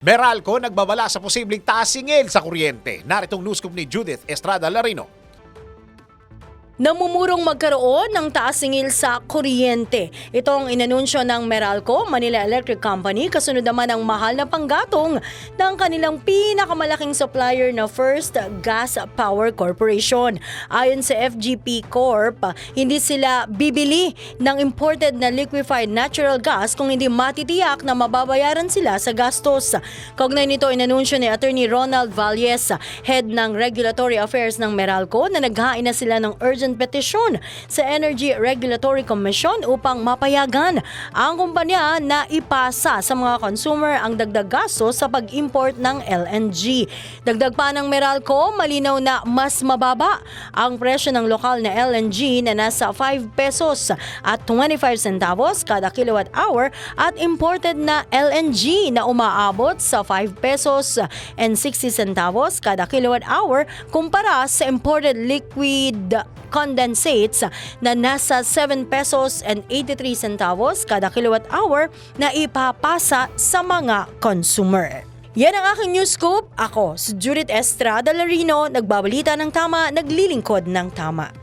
Meralco nagbabala sa posibleng taasingil sa kuryente. Naritong news scoop ni Judith Estrada Larino. Namumurong magkaroon ng taas-singil sa kuryente. Ito ang inanunsyo ng Meralco, Manila Electric Company, kasunod naman ang mahal na panggatong ng kanilang pinakamalaking supplier na First Gas Power Corporation. Ayon sa FGP Corp, hindi sila bibili ng imported na liquefied natural gas kung hindi matitiyak na mababayaran sila sa gastos. Kaugnay nito, inanunsyo ni Attorney Ronald Valles, head ng Regulatory Affairs ng Meralco, na naghain na sila ng urgent petisyon sa Energy Regulatory Commission upang mapayagan ang kumpanya na ipasa sa mga consumer ang dagdag gasto sa pag-import ng LNG. Dagdag pa ng Meralco, malinaw na mas mababa ang presyo ng lokal na LNG na nasa 5 pesos at 25 centavos kada kilowatt hour at imported na LNG na umaabot sa 5 pesos and 60 centavos kada kilowatt hour kumpara sa imported liquid condensates na nasa 7 pesos and 83 centavos kada kilowatt hour na ipapasa sa mga consumer. Yan ang aking news scoop. Ako, si Judith Estrada Larino, nagbabalita ng tama, naglilingkod ng tama.